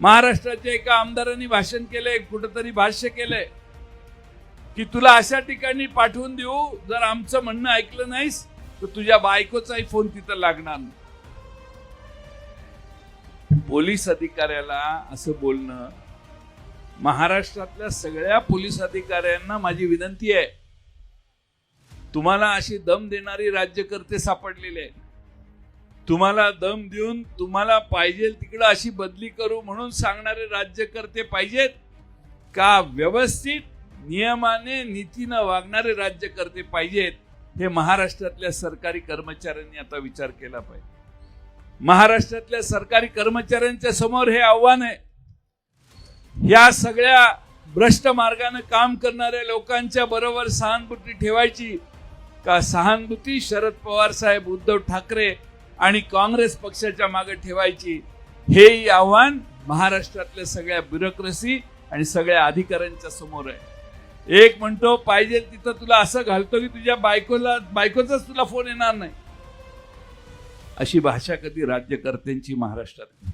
महाराष्ट्राच्या एका आमदारांनी भाषण केलंय कुठंतरी भाष्य केलंय की तुला अशा ठिकाणी पाठवून देऊ जर आमचं म्हणणं ऐकलं नाहीस तर तुझ्या बायकोचाही फोन तिथं लागणार नाही. पोलीस अधिकाऱ्याला असं बोलणं महाराष्ट्रातल्या सगळ्या पोलीस अधिकाऱ्यांना माझी विनंती आहे. तुम्हाला अशी दम देणारी राज्यकर्ते सापडलेले आहेत. तुम्हाला दम देऊन तुम्हाला पाहिजे तिकडं अशी बदली करू म्हणून सांगणारे राज्यकर्ते पाहिजेत का व्यवस्थित नियमाने नीतीनं वागणारे राज्यकर्ते पाहिजेत हे महाराष्ट्रातल्या सरकारी कर्मचाऱ्यांनी आता विचार केला पाहिजे. महाराष्ट्रातल्या सरकारी कर्मचाऱ्यांच्या समोर हे आव्हान आहे. या सगळ्या भ्रष्ट मार्गाने काम करणाऱ्या लोकांच्या बरोबर सहानुभूती ठेवायची का? सहानुभूती शरद पवार साहेब उद्धव ठाकरे आणि काँग्रेस पक्षाच्या मागे ठेवायची हेही आव्हान महाराष्ट्रातल्या सगळ्या ब्युरोक्रेसी आणि सगळ्या अधिकाऱ्यांच्या समोर आहे. एक म्हणतो पाहिजे तिथं तुला असं घालतो की तुझ्या बायकोला बायकोचाच तुला फोन येणार नाही. अशी भाषा कधी राज्यकर्त्यांची महाराष्ट्रात